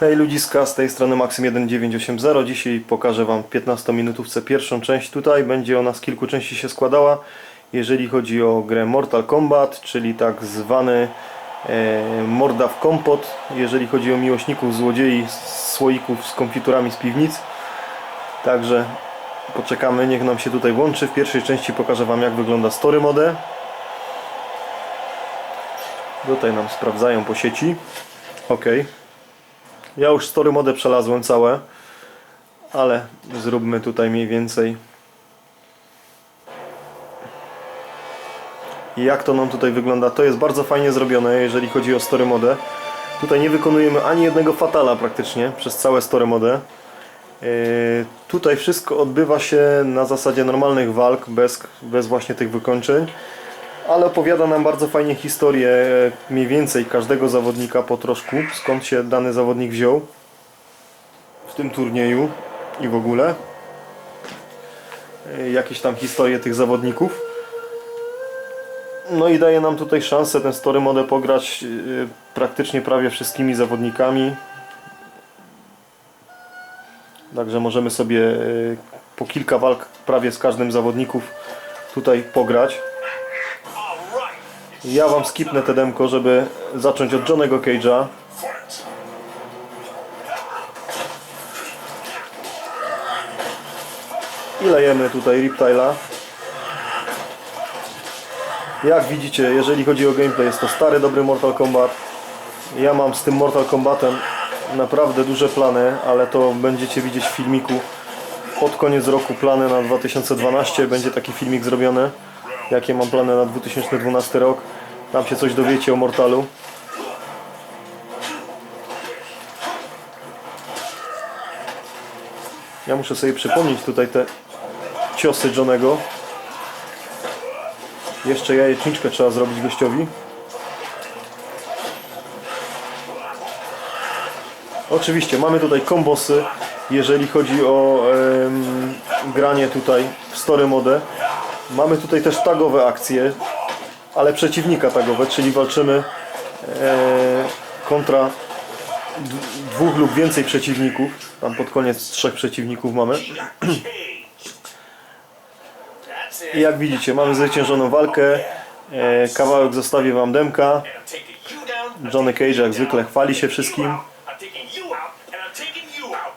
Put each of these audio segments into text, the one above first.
Hej ludziska, z tej strony Maxim1980. Dzisiaj pokażę Wam w 15 minutówce pierwszą część tutaj. Będzie ona z kilku części się składała. Jeżeli chodzi o grę Mortal Kombat, czyli tak zwany e, morda w kompot. Jeżeli chodzi o miłośników złodziei słoików z konfiturami z piwnic. Także poczekamy, niech nam się tutaj włączy. W pierwszej części pokażę Wam jak wygląda story mode. Tutaj nam sprawdzają po sieci. Ok. Ja już story modę przelazłem całe, ale zróbmy tutaj mniej więcej. Jak to nam tutaj wygląda? To jest bardzo fajnie zrobione, jeżeli chodzi o story modę. Tutaj nie wykonujemy ani jednego fatala praktycznie przez całe story modę. Yy, tutaj wszystko odbywa się na zasadzie normalnych walk, bez, bez właśnie tych wykończeń ale opowiada nam bardzo fajnie historię e, mniej więcej każdego zawodnika po troszku, skąd się dany zawodnik wziął w tym turnieju i w ogóle. E, jakieś tam historie tych zawodników. No i daje nam tutaj szansę ten story mode pograć e, praktycznie prawie wszystkimi zawodnikami. Także możemy sobie po kilka walk prawie z każdym zawodników tutaj pograć ja wam skipnę te demko, żeby zacząć od Johnego Cage'a. I lejemy tutaj Riptile'a. Jak widzicie, jeżeli chodzi o gameplay, jest to stary, dobry Mortal Kombat. Ja mam z tym Mortal Kombatem naprawdę duże plany, ale to będziecie widzieć w filmiku. Pod koniec roku plany na 2012 będzie taki filmik zrobiony jakie mam plany na 2012 rok. Tam się coś dowiecie o Mortalu. Ja muszę sobie przypomnieć tutaj te ciosy Johnego. Jeszcze jajeczniczkę trzeba zrobić gościowi. Oczywiście mamy tutaj kombosy, jeżeli chodzi o granie tutaj w story mode. Mamy tutaj też tagowe akcje, ale przeciwnika tagowe, czyli walczymy e, kontra dwóch lub więcej przeciwników. Tam pod koniec trzech przeciwników mamy. I jak widzicie, mamy zwyciężoną walkę. E, kawałek zostawię Wam demka. Johnny Cage jak zwykle chwali się wszystkim.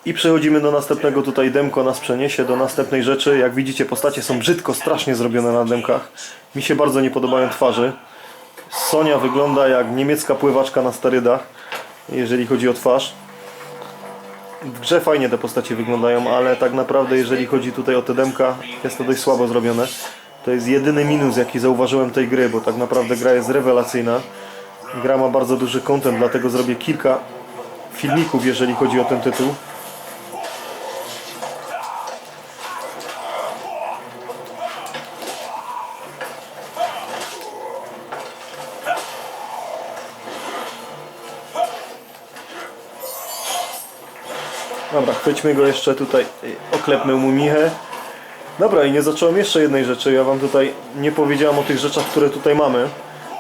I przechodzimy do następnego tutaj demko nas przeniesie do następnej rzeczy. Jak widzicie postacie są brzydko, strasznie zrobione na demkach. Mi się bardzo nie podobają twarzy. Sonia wygląda jak niemiecka pływaczka na sterydach, jeżeli chodzi o twarz. W grze fajnie te postacie wyglądają, ale tak naprawdę jeżeli chodzi tutaj o te demka, jest to dość słabo zrobione. To jest jedyny minus jaki zauważyłem tej gry, bo tak naprawdę gra jest rewelacyjna. Gra ma bardzo duży content, dlatego zrobię kilka filmików jeżeli chodzi o ten tytuł. Dobra, chwyćmy go jeszcze tutaj, oklepmy mu michę. Dobra, i nie zacząłem jeszcze jednej rzeczy. Ja Wam tutaj nie powiedziałem o tych rzeczach, które tutaj mamy.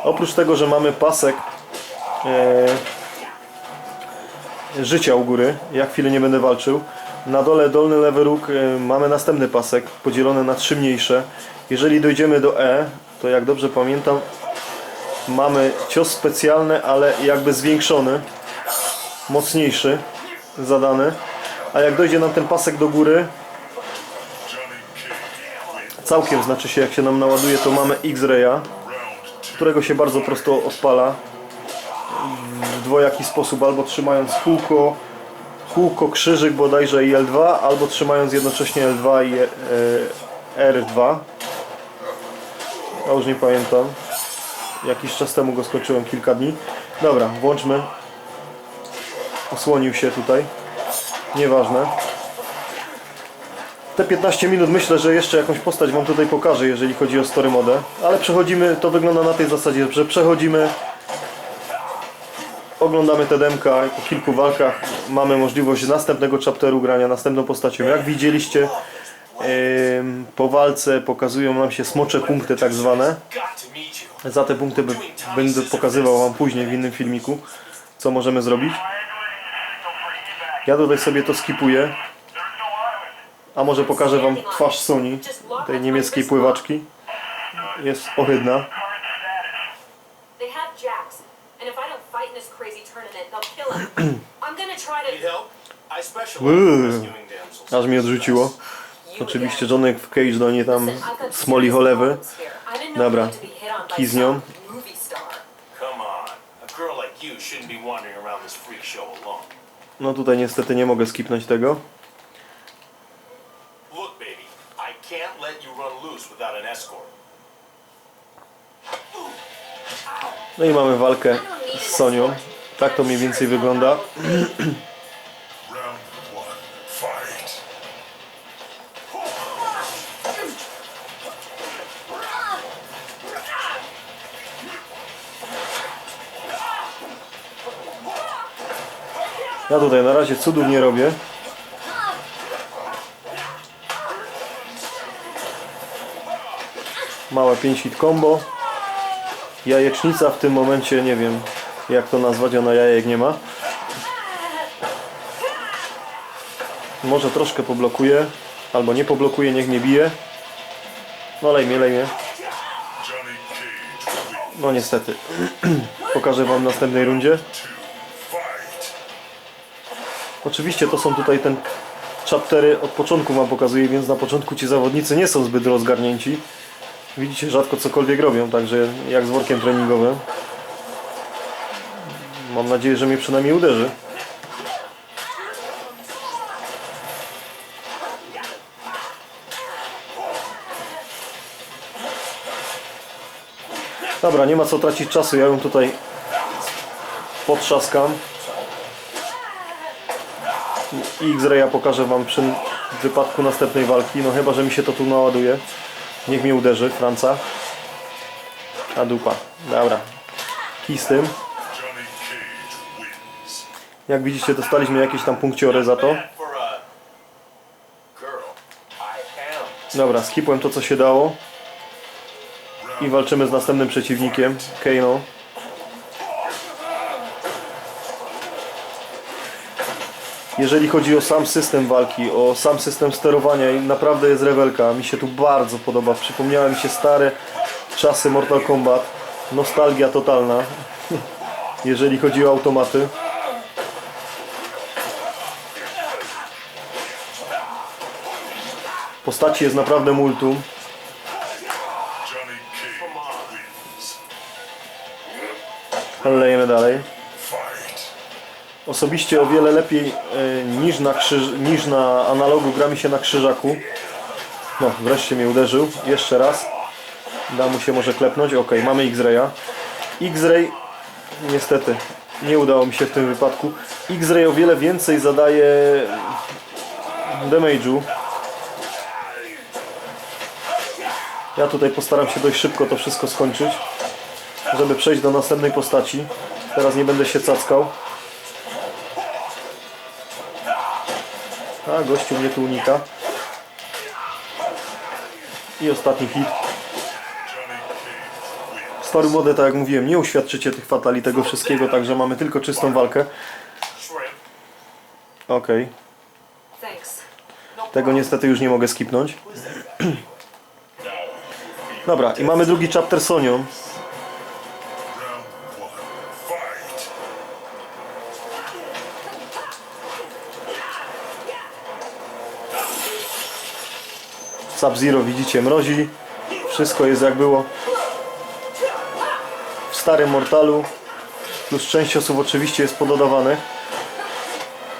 Oprócz tego, że mamy pasek e, życia u góry, ja chwilę nie będę walczył. Na dole dolny lewy róg e, mamy następny pasek, podzielony na trzy mniejsze. Jeżeli dojdziemy do E, to jak dobrze pamiętam, mamy cios specjalny, ale jakby zwiększony, mocniejszy, zadany. A jak dojdzie nam ten pasek do góry, całkiem znaczy się jak się nam naładuje, to mamy X-Raya, którego się bardzo prosto odpala w dwojaki sposób, albo trzymając kółko, kółko, krzyżyk bodajże i L2, albo trzymając jednocześnie L2 i e, R2. Ja już nie pamiętam. Jakiś czas temu go skończyłem, kilka dni. Dobra, włączmy. Osłonił się tutaj. Nieważne. Te 15 minut myślę, że jeszcze jakąś postać Wam tutaj pokażę, jeżeli chodzi o story modę. Ale przechodzimy, to wygląda na tej zasadzie, że przechodzimy, oglądamy te demka i po kilku walkach mamy możliwość następnego chapteru grania, następną postacią. Jak widzieliście, po walce pokazują nam się smocze punkty tak zwane. Za te punkty będę pokazywał Wam później w innym filmiku, co możemy zrobić. Ja tutaj sobie to skipuję. A może pokażę wam twarz Soni, tej niemieckiej pływaczki. Jest ohydna. Uuu. Aż mnie odrzuciło. Oczywiście. Johnek w Cage do niej tam smoli cholewy. Dobra. Kij z nią. Come on. A girl like you shouldn't be wandering around this freak show alone. No tutaj niestety nie mogę skipnąć tego. No i mamy walkę z Sonią. Tak to mniej więcej wygląda. Ja tutaj na razie cudów nie robię. Małe 5 hit combo. Jajecznica w tym momencie, nie wiem jak to nazwać, ona jajek nie ma. Może troszkę poblokuje, albo nie poblokuje, niech nie bije. No lejmie. Johnny Cage wins. No niestety. Pokażę wam w następnej rundzie. Oczywiście to są tutaj ten chaptery od początku wam pokazuję, więc na początku ci zawodnicy nie są zbyt rozgarnięci. Widzicie, rzadko cokolwiek robią, także jak z workiem treningowym. Mam nadzieję, że mnie przynajmniej uderzy. Dobra, nie ma co tracić czasu, ja ją tutaj potrzaskam. X-Raya pokażę wam przy wypadku następnej walki. No chyba, że mi się to tu naładuje. Niech mnie uderzy, Franca. A dupa. Dobra. Kij z tym. Jak widzicie, dostaliśmy jakieś tam punkciory za to. Dobra, skipłem to co się dało. I walczymy z następnym przeciwnikiem, Kano. Jeżeli chodzi o sam system walki, o sam system sterowania, i naprawdę jest rewelka. Mi się tu bardzo podoba. Przypomniały mi się stare czasy Mortal Kombat. Nostalgia totalna. Jeżeli chodzi o automaty. Postaci jest naprawdę multum. Ale lejemy dalej. Osobiście o wiele lepiej e, niż na, niż na analogu gra mi się na krzyżaku. No, wreszcie mnie uderzył. Jeszcze raz. Da mu się może klepnąć. Ok, mamy X-Raya. X-Ray niestety nie udało mi się w tym wypadku. X-Ray o wiele więcej zadaje damage'u. Ja tutaj postaram się dość szybko to wszystko skończyć, żeby przejść do następnej postaci. Teraz nie będę się cackał. A, gościu mnie tu unika. I ostatni hit. Story mode, tak jak mówiłem, nie uświadczycie tych fatali, tego wszystkiego, także mamy tylko czystą walkę. Okej. Tego niestety już nie mogę skipnąć. Dobra, i mamy drugi chapter Sonią. Sub-Zero widzicie mrozi. Wszystko jest jak było w starym Mortalu. Plus część osób oczywiście jest pododawanych.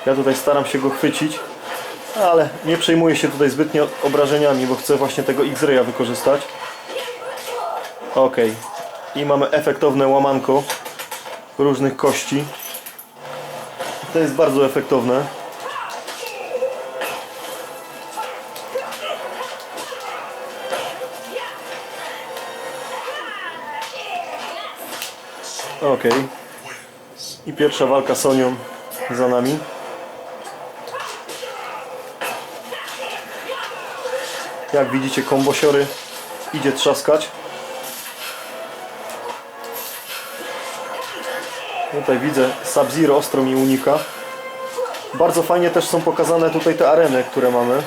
Ja tutaj staram się go chwycić. Ale nie przejmuję się tutaj zbytnio obrażeniami, bo chcę właśnie tego X-Raya wykorzystać. Ok. I mamy efektowne łamanko różnych kości. To jest bardzo efektowne. Ok. I pierwsza walka Sonią za nami. Jak widzicie kombosiory idzie trzaskać. Tutaj widzę Sub-Zero ostro mi unika. Bardzo fajnie też są pokazane tutaj te areny, które mamy.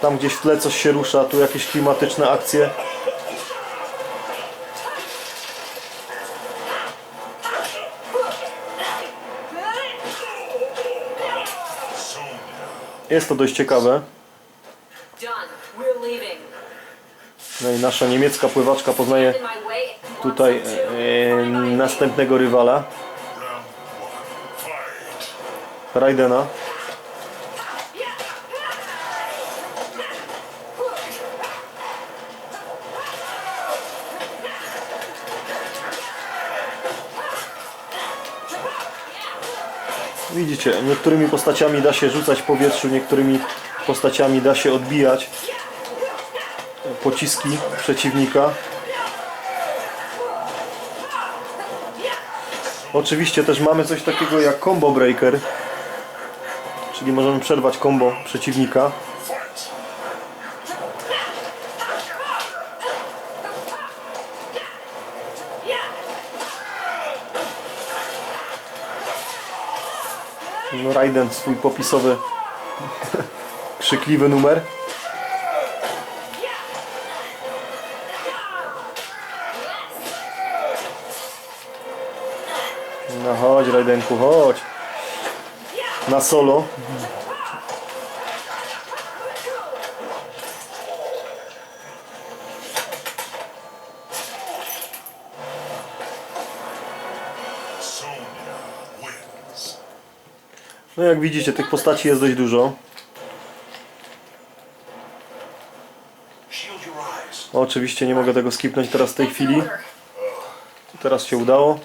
Tam gdzieś w tle coś się rusza, tu jakieś klimatyczne akcje. Jest to dość ciekawe. No i nasza niemiecka pływaczka poznaje tutaj e, następnego rywala. Raidena. Widzicie, niektórymi postaciami da się rzucać w powietrzu, niektórymi postaciami da się odbijać pociski przeciwnika. Oczywiście też mamy coś takiego jak combo breaker, czyli możemy przerwać combo przeciwnika. Raiden swój popisowy krzykliwy numer. No chodź Raidenku, chodź. Na solo. No jak widzicie, tych postaci jest dość dużo. Oczywiście nie mogę tego skipnąć teraz w tej chwili. Teraz się udało.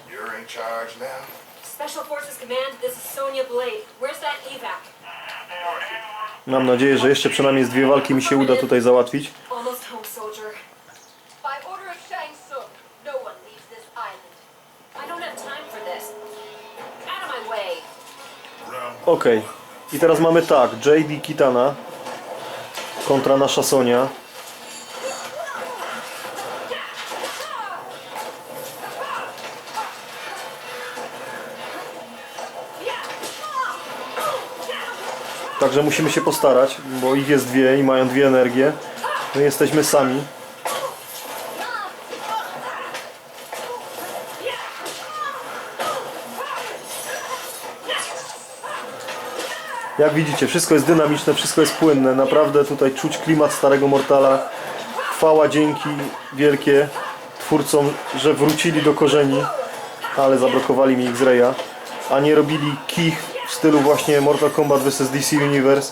Mam nadzieję, że jeszcze przynajmniej z dwie walki mi się uda tutaj załatwić. Okej. I teraz mamy tak, JD Kitana kontra nasza Sonia. Także musimy się postarać, bo ich jest dwie i mają dwie energie. My jesteśmy sami. Jak widzicie, wszystko jest dynamiczne, wszystko jest płynne. Naprawdę tutaj czuć klimat starego Mortala. Chwała, dzięki wielkie twórcom, że wrócili do korzeni, ale zablokowali mi X-Raya, a nie robili kich w stylu właśnie Mortal Kombat vs DC Universe.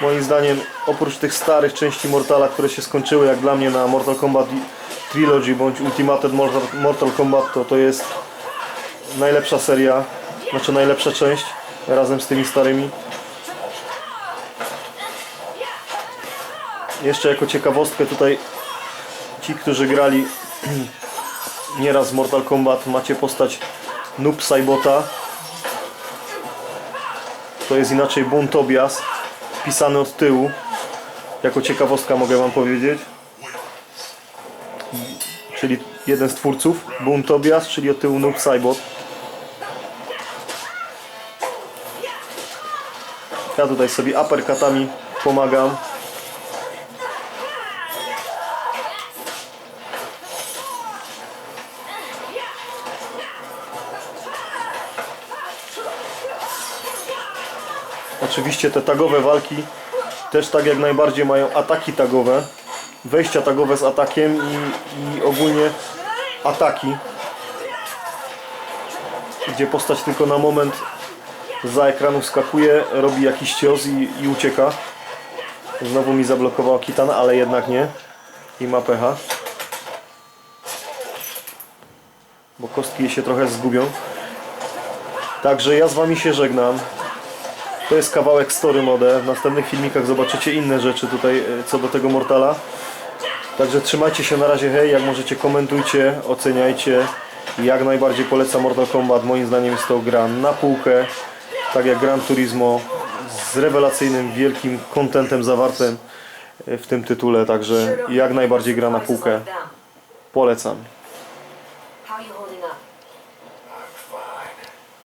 Moim zdaniem, oprócz tych starych części Mortala, które się skończyły jak dla mnie na Mortal Kombat Trilogy bądź Ultimate Mortal, Kombat, to to jest najlepsza seria, znaczy najlepsza część razem z tymi starymi. Jeszcze jako ciekawostkę tutaj ci, którzy grali nieraz w Mortal Kombat macie postać Noob Saibota. To jest inaczej Boon Tobias, pisany od tyłu. Jako ciekawostka mogę wam powiedzieć. Czyli jeden z twórców, Boon Tobias, czyli od tyłu Noob Saibot. Ja tutaj sobie uppercutami pomagam. Oczywiście te tagowe walki też tak jak najbardziej mają ataki tagowe, wejścia tagowe z atakiem i, i ogólnie ataki, gdzie postać tylko na moment za ekranu skakuje, robi jakiś cios i, i ucieka. Znowu mi zablokował Kitana, ale jednak nie. I ma pecha. Bo kostki się trochę zgubią. Także ja z Wami się żegnam. To jest kawałek story mode. W następnych filmikach zobaczycie inne rzeczy tutaj e, co do tego Mortala. Także trzymajcie się na razie, hej, jak możecie komentujcie, oceniajcie. Jak najbardziej polecam Mortal Kombat. Moim zdaniem jest to gra na półkę, tak jak Gran Turismo, z rewelacyjnym, wielkim kontentem zawartym w tym tytule. Także jak najbardziej gra na półkę. Polecam.